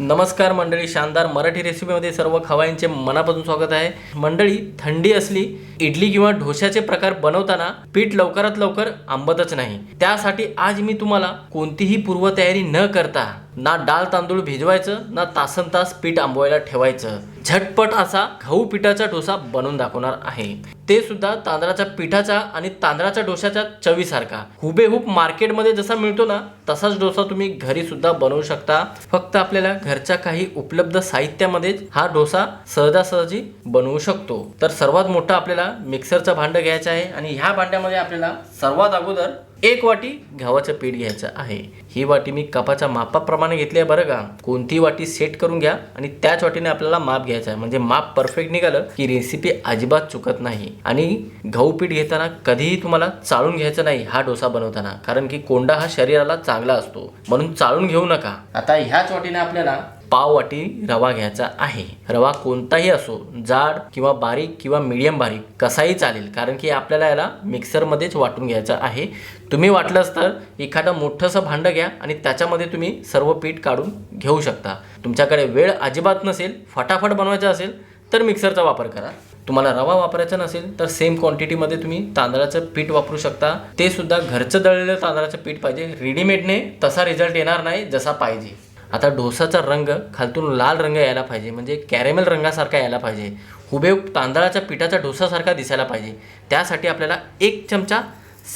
नमस्कार मंडळी शानदार मराठी रेसिपीमध्ये सर्व खवाईंचे मनापासून स्वागत आहे. मंडळी थंडी असली इडली किंवा ढोशाचे प्रकार बनवताना पीठ लवकरात लवकर आंबतच नाही. त्यासाठी आज मी तुम्हाला कोणतीही पूर्वतयारी न करता ना डाळ तांदूळ भिजवायचं ना तासन तास पीठ आंबवायला ठेवायचं. झटपट असा गहू पिठाचा डोसा बनवून दाखवणार आहे. ते सुद्धा तांदळाच्या पिठाचा आणि तांदळाच्या डोशाच्या चवीसारखा. हुबेहूब मार्केटमध्ये जसा मिळतो ना तसाच डोसा तुम्ही घरी सुद्धा बनवू शकता. फक्त आपल्याला घरच्या काही उपलब्ध साहित्यामध्येच हा डोसा सहजासहजी बनवू शकतो. तर सर्वात मोठा आपल्याला मिक्सरचं भांडं घ्यायचं आहे आणि ह्या भांड्यामध्ये आपल्याला सर्वात अगोदर एक वाटी गव्हाचं पीठ घ्यायचं आहे. ही वाटी मी कपाच्या मापाप्रमाणे घेतली आहे बरं का. कोणती वाटी सेट करून घ्या आणि त्याच वाटीने आपल्याला माप घ्यायचं आहे. म्हणजे माप परफेक्ट निघालं की रेसिपी अजिबात चुकत नाही. आणि गहू पीठ घेताना कधीही तुम्हाला चाळून घ्यायचं नाही हा डोसा बनवताना. कारण की कोंडा हा शरीराला चांगला असतो. म्हणून चाळून घेऊ नका. आता ह्याच वाटीने आपल्याला पाव वाटी रवा घ्यायचा आहे. रवा कोणताही असो जाड किंवा बारीक किंवा मीडियम बारीक कसाही चालेल कारण की आपल्याला याला मिक्सरमध्येच वाटून घ्यायचं आहे. तुम्ही वाटलंच तर एखादं मोठंसं भांडं घ्या आणि त्याच्यामध्ये तुम्ही सर्व पीठ काढून घेऊ शकता. तुमच्याकडे वेळ अजिबात नसेल फटाफट बनवायचा असेल तर मिक्सरचा वापर करा. तुम्हाला रवा वापरायचा नसेल तर सेम क्वांटिटीमध्ये तुम्ही तांदळाचं पीठ वापरू शकता. ते सुद्धा घरचं दळलेलं तांदळाचं पीठ पाहिजे. रेडीमेडने तसा रिझल्ट येणार नाही जसा पाहिजे. आता डोसाचा रंग खालतून लाल रंग यायला पाहिजे म्हणजे कॅरेमेल रंगासारखा यायला पाहिजे. हुबेहूब तांदळाच्या पिठाचा डोसासारखा दिसायला पाहिजे. त्यासाठी आपल्याला एक चमचा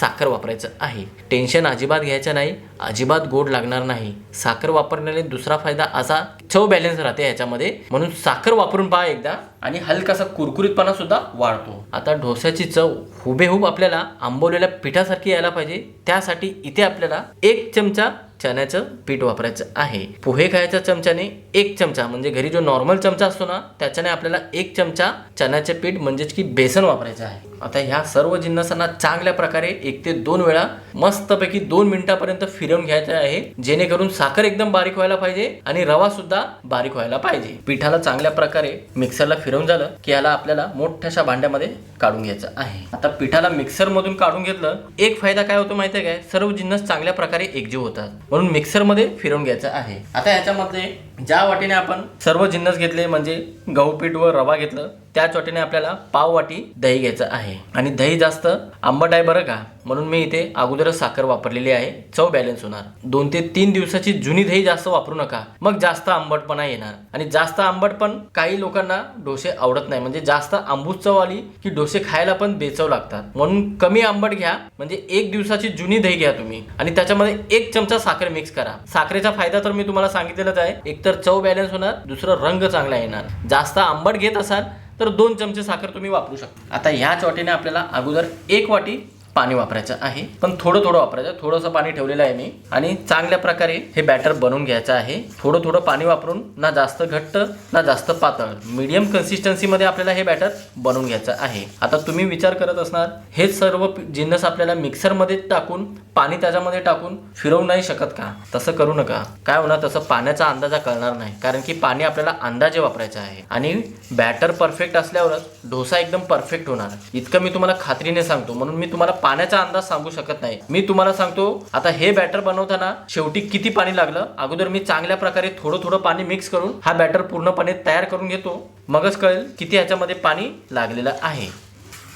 साखर वापरायचं आहे. टेन्शन अजिबात घ्यायचं नाही अजिबात गोड लागणार नाही. साखर वापरण्याने दुसरा फायदा असा चव बॅलन्स राहते याच्यामध्ये. म्हणून साखर वापरून पहा एकदा आणि हलकासा कुरकुरीतपणा सुद्धा वाढतो. आता डोस्याची चव हुबेहूब आपल्याला आंबवलेल्या पिठासारखी यायला पाहिजे. त्यासाठी इथे आपल्याला एक चमचा चण्याचं पीठ वापरायचं आहे. पोहे खायच्या चमच्याने एक चमचा म्हणजे घरी जो नॉर्मल चमचा असतो ना त्याच्याने आपल्याला एक चमचा चण्याचे पीठ म्हणजेच की बेसन वापरायचं आहे. आता ह्या सर्व जिन्नसांना चांगल्या प्रकारे एक ते दोन वेळा मस्तपैकी दोन मिनिटापर्यंत फिरवून घ्यायचं आहे. जेणेकरून साखर एकदम बारीक व्हायला पाहिजे आणि रवा सुद्धा बारीक व्हायला पाहिजे. पिठाला चांगल्या प्रकारे मिक्सरला फिरवून झालं की याला आपल्याला मोठ्याशा भांड्यामध्ये काढून घ्यायचं आहे. आता पिठाला मिक्सर मधून काढून घेतलं एक फायदा काय होतो माहितीये काय? सर्व जिन्नस चांगल्या प्रकारे एकजीव होतात. म्हणून मिक्सरमध्ये फिरवून घ्यायचं आहे. आता याच्यामध्ये ज्या वाटीने आपण सर्व जिन्नस घेतले म्हणजे गहूपीठ व रवा घेतलं त्याच वाटीने आपल्याला पाव वाटी दही घ्यायचं आहे. आणि दही जास्त आंबट आहे बरं का? म्हणून मी इथे अगोदरच साखर वापरलेली आहे. चव बॅलन्स होणार. दोन ते तीन दिवसाची जुनी दही जास्त वापरू नका. मग जास्त आंबटपणा येणार. आणि जास्त आंबट पण काही लोकांना डोसे आवडत नाही. म्हणजे जास्त आंबूस चव आली की डोसे खायला पण बेचव लागतात. म्हणून कमी आंबट घ्या. म्हणजे एक दिवसाची जुनी दही घ्या तुम्ही. आणि त्याच्यामध्ये एक चमचा साखर मिक्स करा. साखरेचा फायदा तर मी तुम्हाला सांगितलेलाच आहे. एकतर चव बॅलन्स होणार. दुसरं रंग चांगला येणार. जास्त आंबट घेत असाल तर दोन चमचे साखर तुम्ही वापरू शकता. आता ह्याच वाटीने आपल्याला अगोदर एक वाटी पाणी वापरायचं आहे. पण थोडं थोडं वापरायचं. थोडंसं पाणी ठेवलेलं आहे मी. आणि चांगल्या प्रकारे हे बॅटर बनवून घ्यायचं आहे. थोडं थोडं पाणी वापरून ना जास्त घट्ट ना जास्त पातळ मीडियम कन्सिस्टन्सीमध्ये आपल्याला हे बॅटर बनवून घ्यायचं आहे. आता तुम्ही विचार करत असणार हे सर्व जिन्नस आपल्याला मिक्सरमध्ये टाकून पाणी त्याच्यामध्ये टाकून फिरवू नाही शकत का? तसं करू नका. काय होणार तसं पाण्याचा अंदाजा कळणार नाही. कारण की पाणी आपल्याला अंदाजे वापरायचं आहे. आणि बॅटर परफेक्ट असल्यावरच डोसा एकदम परफेक्ट होणार. इतकं मी तुम्हाला खात्रीने सांगतो. म्हणून मी तुम्हाला पाण्याचा अंदाज सांगू शकत नाही. मी तुम्हाला सांगतो आता हे बॅटर बनवताना शेवटी किती पाणी लागलं? अगोदर मी चांगल्या प्रकारे थोडं थोडं पाणी मिक्स करून हा बॅटर पूर्णपणे तयार करून घेतो. मगच कळेल किती ह्याच्यामध्ये पाणी लागलेलं आहे.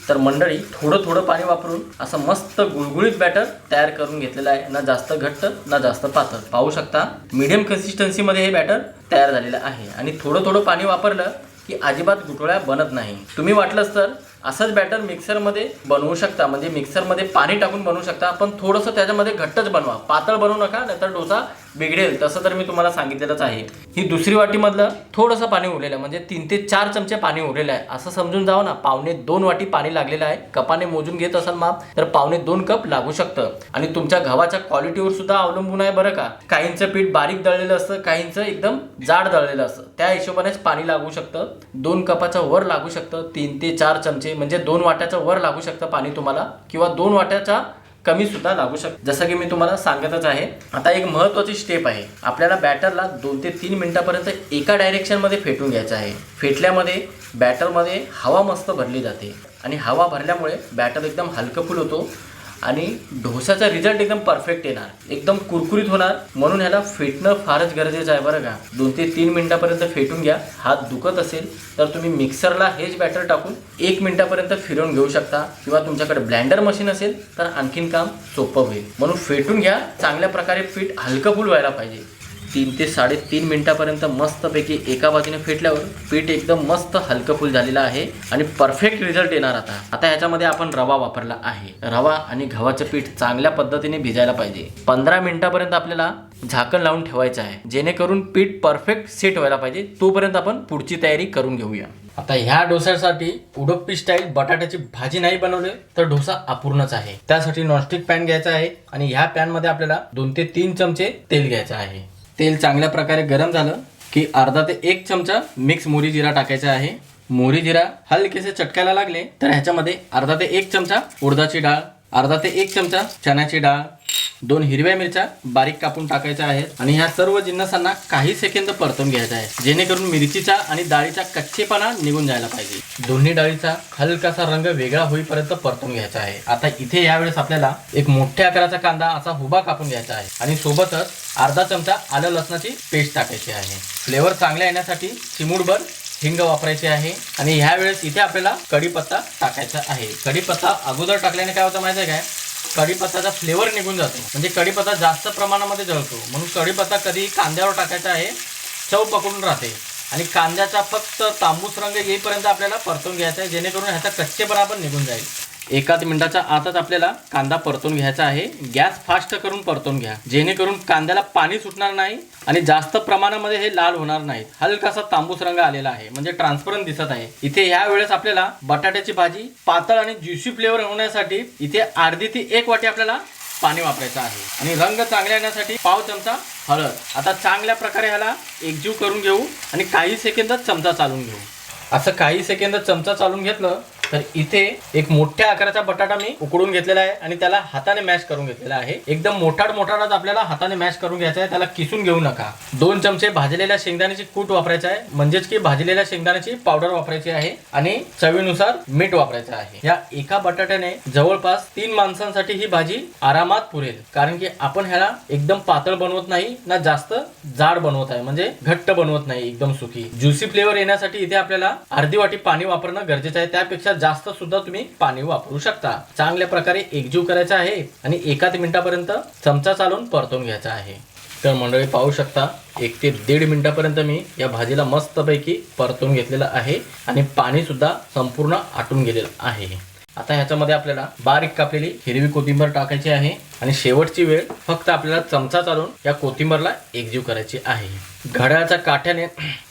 तर मंडळी थोडं थोडं पाणी वापरून असं मस्त गुळगुळीत बॅटर तयार करून घेतलेलं आहे. ना जास्त घट्ट ना जास्त पातळ. पाहू शकता मीडियम कन्सिस्टन्सीमध्ये हे बॅटर तयार झालेलं आहे. आणि थोडं थोडं पाणी वापरलं की अजिबात गुटोळ्या बनत नाही. तुम्ही वाटलंच तर असंच बॅटर मिक्सरमध्ये बनवू शकता. म्हणजे मिक्सरमध्ये पाणी टाकून बनवू शकता. पण थोडंसं त्याच्यामध्ये घट्टच बनवा. पातळ बनवू नका नाहीतर डोसा बिघडेल तसं तर मी तुम्हाला सांगितलेलंच आहे. ही दुसरी वाटीमधलं थोडंसं पाणी उरलेलं आहे म्हणजे तीन ते चार चमचे पाणी उरलेलं आहे. असं समजून जावं ना पावणे दोन वाटी पाणी लागलेलं आहे. कपाने मोजून घेत असाल माप तर पावणे दोन कप लागू शकतं. आणि तुमच्या गव्हाच्या क्वालिटीवर सुद्धा अवलंबून आहे बरं का. काहींचं पीठ बारीक दळलेलं असतं काहींचं एकदम जाड दळलेलं असतं. त्या हिशोबानेच पाणी लागू शकतं. दोन कपाचं वर लागू शकतं तीन ते चार चमचे म्हणजे दोन वाट्याचं वर लागू शकतं पाणी तुम्हाला किंवा दोन वाट्याच्या कमी सुद्धा लागू शकतं जसं की मी तुम्हाला सांगतच आहे. आता एक महत्त्वाची स्टेप आहे. आपल्याला बॅटरला दोन ते तीन मिनिटापर्यंत एका डायरेक्शनमध्ये फेटून घ्यायचं आहे. फेटल्यामध्ये बॅटरमध्ये हवा मस्त भरली जाते. आणि हवा भरल्यामुळे बॅटर एकदम हलकं फुल होतो आणि ढोसाचा रिझल्ट एकदम परफेक्ट येणार. एकदम कुरकुरीत होणार. म्हणून ह्याला फेटणं फारच गरजेचं आहे बरं का. दोन ते तीन मिनिटापर्यंत फेटून घ्या. हात दुखत असेल तर तुम्ही मिक्सरला हेच बॅटर टाकून एक मिनिटापर्यंत फिरवून घेऊ शकता. किंवा तुमच्याकडे ब्लँडर मशीन असेल तर आणखीन काम सोपं होईल. म्हणून फेटून घ्या. चांगल्या प्रकारे पीठ हलकं फुल व्हायला पाहिजे. तीन ते साडेतीन मिनटापर्यंत मस्तपैकी एका बाजूने फेटल्यावर पीठ एकदम मस्त हलकंफुल झालेलं आहे आणि परफेक्ट रिझल्ट येणार आता. आता ह्याच्यामध्ये आपण रवा वापरला आहे. रवा आणि गव्हाचं पीठ चांगल्या पद्धतीने भिजायला पाहिजे. पंधरा मिनिटापर्यंत आपल्याला झाकण लावून ठेवायचं आहे. जेणेकरून पीठ परफेक्ट सेट व्हायला पाहिजे. तोपर्यंत आपण पुढची तयारी करून घेऊया. आता ह्या डोस्यासाठी उडप्पी स्टाईल बटाट्याची भाजी नाही बनवली तर डोसा अपूर्णच आहे. त्यासाठी नॉनस्टिक पॅन घ्यायचा आहे आणि ह्या पॅनमध्ये आपल्याला दोन ते तीन चमचे तेल घ्यायचं आहे. तेल चांगल्या प्रकारे गरम झालं की अर्धा ते एक चमचा मिक्स मोरी जिरा टाकायचा आहे. मोरी जिरा हलकेसे चटकायला लागले तर ह्याच्यामध्ये अर्धा ते एक चमचा उडदाची डाळ अर्धा ते एक चमचा चण्याची डाळ दोन हिरव्या मिरच्या बारीक कापून टाकायच्या आहेत आणि ह्या सर्व जिन्नसांना काही सेकंद परतून घ्यायचा आहे जेणेकरून मिरचीचा आणि डाळीचा कच्चेपणा निघून जायला पाहिजे. दोन्ही डाळीचा हलकासा रंग वेगळा होईपर्यंत परतून घ्यायचा आहे. आता इथे यावेळेस आपल्याला एक मोठ्या आकाराचा कांदा असा हुबा कापून घ्यायचा आहे आणि सोबतच अर्धा चमचा आलं लसणाची पेस्ट टाकायची आहे. फ्लेवर चांगल्या येण्यासाठी चिमूडभर हिंग वापरायचे आहे आणि ह्या वेळेस इथे आपल्याला कढीपत्ता टाकायचा आहे. कढीपत्ता अगोदर टाकल्याने काय होतं माहिती आहे काय? कढीपत्ताचा फ्लेवर निघून जातो. म्हणजे कढीपत्ता जास्त प्रमाणामध्ये जळतो. म्हणून कढीपत्ता कधी कांद्यावर टाकायचा आहे चव पकडून राहते. आणि कांद्याचा फक्त तांबूस रंग येईपर्यंत आपल्याला परतून घ्यायचा आहे जेणेकरून ह्याचा कच्चेपणा पण निघून जाईल. एकाच मिनिटाच्या आतच आपल्याला कांदा परतून घ्यायचा आहे. गॅस फास्ट करून परतून घ्या. जेणेकरून कांद्याला पाणी सुटणार नाही आणि जास्त प्रमाणामध्ये हे लाल होणार नाहीत. हलकासा तांबूस रंग आलेला आहे. म्हणजे ट्रान्सपरंट दिसत आहे. इथे ह्या वेळेस आपल्याला बटाट्याची भाजी पातळ आणि ज्युसी फ्लेवर होण्यासाठी इथे अर्धी ती एक वाटी आपल्याला पाणी वापरायचं आहे. आणि रंग चांगला येण्यासाठी पाव चमचा हळद. आता चांगल्या प्रकारे ह्याला एकजीव करून घेऊ आणि काही सेकंदात चमचा चालून घेऊ. असं काही सेकंद चमचा चालून घेतलं तर इथे एक मोठ्या आकाराचा बटाटा मी उकडून घेतलेला आहे आणि त्याला हाताने मॅश करून घेतलेला आहे. एकदम मोठाड मोठाडच आपल्याला हाताने मॅश करून घ्यायचा आहे त्याला किसून घेऊ नका. दोन चमचे भाजलेल्या शेंगदाण्याची कूट वापरायचा आहे म्हणजेच की भाजलेल्या शेंगदाण्याची पावडर वापरायची आहे आणि चवीनुसार मीठ वापरायचं आहे. या एका बटाट्याने जवळपास तीन माणसांसाठी ही भाजी आरामात पुरेल कारण की आपण ह्याला एकदम पातळ बनवत नाही ना जास्त जाड बनवत आहे म्हणजे घट्ट बनवत नाही एकदम सुखी. ज्युसी फ्लेवर येण्यासाठी इथे आपल्याला अर्धी वाटी पाणी वापरणं गरजेचं आहे. त्यापेक्षा जास्त सुद्धा तुम्ही पाणी वापरू शकता. चांगल्या प्रकारे एकजीव करायचा आहे आणि एकाच मिनिटापर्यंत चमचा चालून परतून घ्यायचा आहे. तर मंडळी पाहू शकता एक ते दीड मिनिटापर्यंत मी या भाजीला मस्तपैकी परतून घेतलेलं आहे आणि पाणी सुद्धा संपूर्ण आटून गेलेलं आहे. आता ह्याच्यामध्ये आपल्याला बारीक कापलेली हिरवी कोथिंबीर टाकायची आहे आणि शेवटची वेळ फक्त आपल्याला चमचा चालून या कोथिंबीरला एकजीव करायची आहे. घड्याळाच्या काठ्याने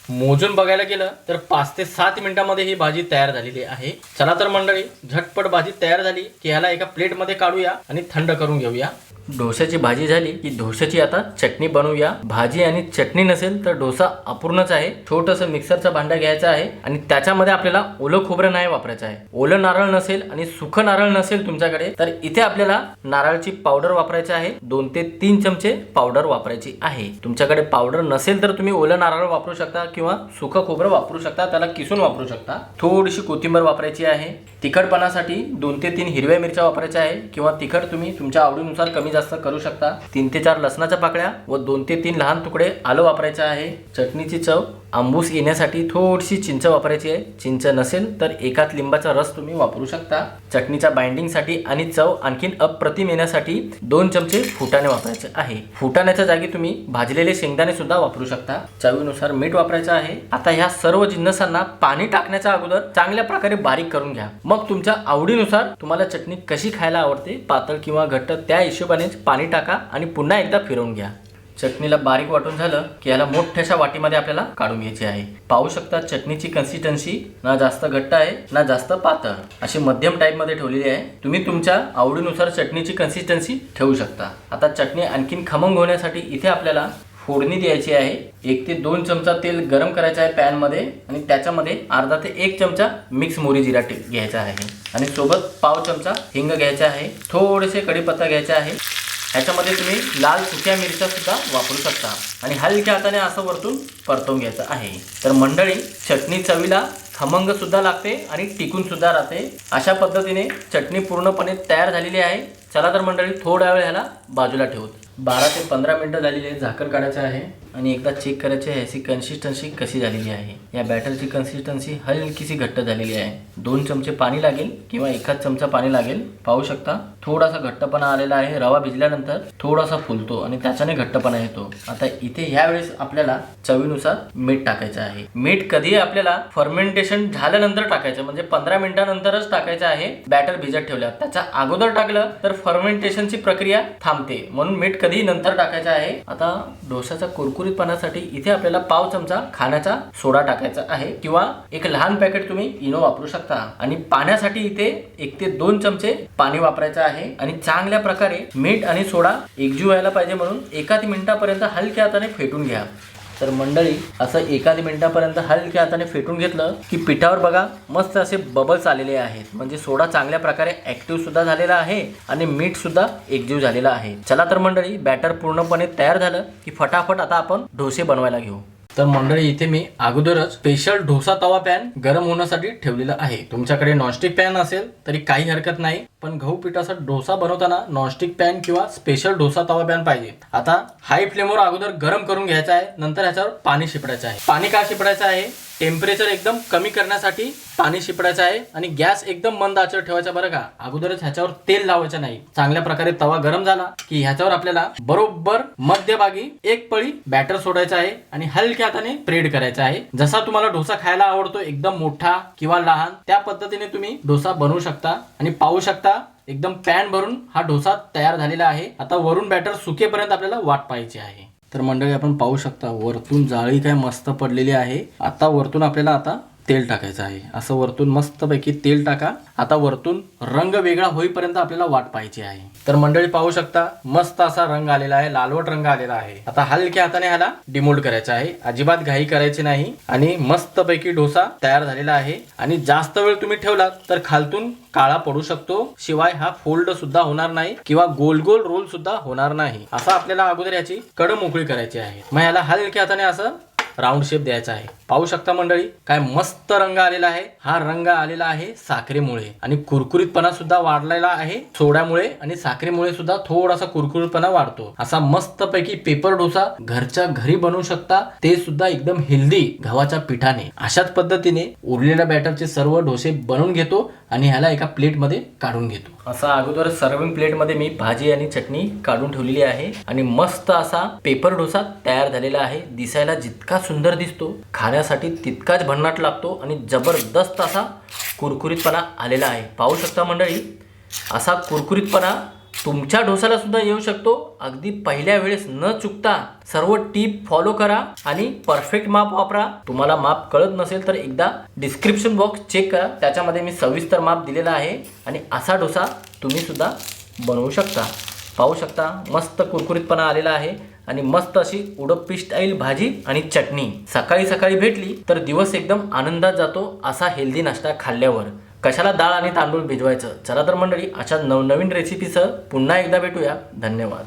मोजून बघायला गेलं तर पाच ते सात मिनिटांमध्ये ही भाजी तयार झालेली आहे. चला तर मंडळी झटपट भाजी तयार झाली की ह्याला एका प्लेटमध्ये काढूया आणि थंड करून घेऊया. डोश्याची भाजी झाली की डोश्याची आता चटणी बनवूया. भाजी आणि चटणी नसेल तर डोसा अपूर्णच आहे. छोटंसं मिक्सरचा भांडा घ्यायचा आहे आणि त्याच्यामध्ये आपल्याला ओलं खोबरं नाही वापरायचं आहे. ओलं नारळ नसेल आणि सुखं नारळ नसेल तुमच्याकडे तर इथे आपल्याला नारळची पावडर वापरायची आहे. दोन ते तीन चमचे पावडर वापरायची आहे. तुमच्याकडे पावडर नसेल तर तुम्ही ओलं नारळ वापरू शकता किंवा सुखं खोबरं वापरू शकता त्याला किसून वापरू शकता. थोडीशी कोथिंबीर वापरायची आहे. तिखटपणासाठी दोन ते तीन हिरव्या मिरच्या वापरायच्या आहे किंवा तिखट तुम्ही तुमच्या आवडीनुसार कमी जास्त करू शकता. तीन ते चार लसणाच्या पाकळ्या व दोन ते तीन लहान तुकडे आलं वापरायचं आहे. चटणीची चव आंबूस येण्यासाठी थोडीशी चिंच वापरायची आहे. चिंच नसेल तर एकात लिंबाचा रस तुम्ही वापरू शकता. चटणीच्या बाइंडिंगसाठी आणि चव आणखीन अप्रतिम येण्यासाठी दोन चमचे फुटाणे वापरायचे आहे. फुटाण्याच्या जागी तुम्ही भाजलेले शेंगदाणे सुद्धा वापरू शकता. चवीनुसार मीठ वापरायचं आहे. आता ह्या सर्व जिन्नसांना पाणी टाकण्याच्या अगोदर चांगल्या प्रकारे बारीक करून घ्या. मग तुमच्या आवडीनुसार तुम्हाला चटणी कशी खायला आवडते पातळ किंवा घट्ट त्या हिशोबानेच पाणी टाका आणि पुन्हा एकदा फिरवून घ्या. चटणीला बारीक वाटून झालं की याला मोठ्याशा वाटीमध्ये आपल्याला काढून घ्यायची आहे. पाहू शकता चटणीची कन्सिस्टन्सी ना जास्त घट्ट आहे ना जास्त पातळ. अशी मध्यम टाईपमध्ये ठेवलेली आहे. तुम्ही तुमच्या आवडीनुसार चटणीची कन्सिस्टन्सी ठेवू शकता. आता चटणी आणखीन खमंग होण्यासाठी इथे आपल्याला फोडणी द्यायची आहे. एक ते दोन चमचा तेल गरम करायचं आहे पॅनमध्ये आणि त्याच्यामध्ये अर्धा ते एक चमचा मिक्स मोरी जिरा घ्यायचा आहे. आणि सोबत पाव चमचा हिंग घ्यायचा आहे. थोडेसे कढीपत्ता घ्यायचा आहे. ह्याच्यामध्ये तुम्ही लाल सुक्या मिरच्या सुद्धा वापरू शकता. आणि हलक्या हाताने असं वरतून परतवून घ्यायचं आहे. तर मंडळी चटणी चवीला खमंग सुद्धा लागते आणि टिकून सुद्धा राहते. अशा पद्धतीने चटणी पूर्णपणे तयार झालेली आहे. चला तर मंडळी थोड्या वेळ ह्याला बाजूला ठेवूत बारा ते पंधरा मिनटं झालेली आहे. झाकण काढायचं आहे. आणि एकदा चेक करायचे आहे ह्याची कन्सिस्टन्सी कशी झालेली आहे. या बॅटरची कन्सिस्टन्सी हलकीशी घट्ट झालेली आहे. दोन चमचे पाणी लागेल किंवा एखाद चमचा पाणी लागेल. पाहू शकता थोडासा घट्टपणा आलेला आहे. रवा भिजल्यानंतर थोडासा फुलतो आणि त्याच्याने घट्टपणा येतो. आता इथे ह्या वेळेस आपल्याला चवीनुसार मीठ टाकायचं आहे. मीठ कधी आपल्याला फर्मेंटेशन झाल्यानंतर टाकायचं म्हणजे पंधरा मिनिटानंतरच टाकायचं आहे. बॅटर भिजत ठेवल्या त्याच्या अगोदर टाकलं तर फर्मेंटेशनची प्रक्रिया थांबते. म्हणून मीठ कधी नंतर टाकायचं आहे. आता डोसाचा कुरकुरीतपणासाठी इथे आपल्याला पाव चमचा खाण्याचा सोडा टाकायचा आहे किंवा एक लहान पॅकेट तुम्ही इनो वापरू शकता. आणि पाण्यासाठी इथे एक ते दोन चमचे पाणी वापरायचं आहे. आणि चांगल्या प्रकारे मीठ आणि सोडा एकजीव व्हायला पाहिजे म्हणून एकाच मिनिटापर्यंत हलक्या हाताने फेटून घ्या. तर मंडळी असं एकाच मिनिटापर्यंत हलक्या हाताने फेटून घेतलं की पिठावर बघा मस्त असे बबल्स आलेले आहेत. म्हणजे सोडा चांगल्या प्रकारे ऍक्टिव्ह सुद्धा झालेला आहे आणि मीठ सुद्धा एकजीव झालेला आहे. चला तर मंडळी बॅटर पूर्णपणे तयार झालं की फटाफट आता आपण डोसे बनवायला घेऊ. तर मंडळी इथे मी अगोदरच स्पेशल डोसा तवा पॅन गरम होण्यासाठी ठेवलेला आहे. तुमच्याकडे नॉनस्टिक पॅन असेल तरी काही हरकत नाही पण गहू पिठाचा डोसा बनवताना नॉनस्टिक पॅन किंवा स्पेशल डोसा तवा पॅन पाहिजे. आता हाय फ्लेमवर अगोदर गरम करून घ्यायचा आहे नंतर ह्याच्यावर पाणी शिपडायचं आहे. पाणी का शिपडायचं आहे? टेम्परेचर एकदम कमी करण्यासाठी पाणी शिपडायचं आहे आणि गॅस एकदम मंद आचर ठेवायचा बरं का. अगोदरच ह्याच्यावर तेल लावायचं नाही. चांगल्या प्रकारे तवा गरम झाला की ह्याच्यावर आपल्याला बरोबर मध्यभागी एक पळी बॅटर सोडायचं आहे आणि हलक्या हाताने स्प्रेड करायचा आहे. जसा तुम्हाला डोसा खायला आवडतो एकदम मोठा किंवा लहान त्या पद्धतीने तुम्ही डोसा बनवू शकता आणि पाहू शकता एकदम पॅन भरून हा डोसा तयार झालेला आहे. आता वरून बॅटर सुकेपर्यंत आपल्याला वाट पाहायची आहे. तर मंडळी आपण पाहू शकता वरतून जाळी काय मस्त पडलेली आहे. आता वरतून आपल्याला आता तेल टाकायचं आहे. असं वरतून मस्तपैकी तेल टाका. आता वरतून रंग वेगळा होईपर्यंत आपल्याला वाट पाहायची आहे. तर मंडळी पाहू शकता मस्त असा रंग आलेला आहे लालवट रंग आलेला आहे. आता हलक्या हाताने ह्याला डिमोल्ड करायचा आहे. अजिबात घाई करायची नाही आणि मस्तपैकी डोसा तयार झालेला आहे. आणि जास्त वेळ तुम्ही ठेवलात तर खालतून काळा पडू शकतो. शिवाय हा फोल्ड सुद्धा होणार नाही किंवा गोल गोल रोल सुद्धा होणार नाही. असं आपल्याला अगोदर याची कड मोकळी करायची आहे. मग याला हलक्या हाताने असं राऊंड शेप द्यायचा आहे. पाहू शकता मंडळी काय मस्त रंग आलेला आहे. हा रंग आलेला आहे साखरेमुळे. आणि कुरकुरीतपणा सुद्धा वाढलेला आहे सोड्यामुळे आणि साखरेमुळे सुद्धा थोडासा कुरकुरीतपणा वाढतो. असा मस्त पैकी पेपर डोसा घरच्या घरी बनवू शकता. ते सुद्धा एकदम हेल्दी गव्हाच्या पिठाने. अशाच पद्धतीने उरलेल्या बॅटरचे सर्व डोसे बनवून घेतो आणि ह्याला एका प्लेटमध्ये काढून घेतो. असा अगोदर सर्विंग प्लेटमध्ये मी भाजी आणि चटणी काढून ठेवलेली आहे आणि मस्त असा पेपर डोसा तयार झालेला आहे. दिसायला जितका सुंदर दिसतो खाण्यासाठी तितकाच भन्नाट लागतो आणि जबरदस्त असा कुरकुरीतपणा आलेला आहे. पाहू शकता मंडळी असा कुरकुरीतपणा तुमच्या डोसाला सुद्धा येऊ शकतो. अगदी पहिल्या वेळेस न चुकता सर्व टीप फॉलो करा आणि परफेक्ट माप वापरा. तुम्हाला माप कळत नसेल तर एकदा डिस्क्रिप्शन बॉक्स चेक करा. त्याच्यामध्ये मी सविस्तर माप दिलेला आहे आणि असा डोसा तुम्ही सुद्धा बनवू शकता. पाहू शकता मस्त कुरकुरीतपणा आलेला आहे आणि मस्त अशी उडप्पी स्टाईल भाजी आणि चटणी. सकाळी सकाळी भेटली तर दिवस एकदम आनंदात जातो असा हेल्दी नाश्ता खाल्ल्यावर. कशाला डाळ आणि तांदूळ भिजवायचं? चला तर मंडळी अशा नवनवीन रेसिपीसह पुन्हा एकदा भेटूया. धन्यवाद.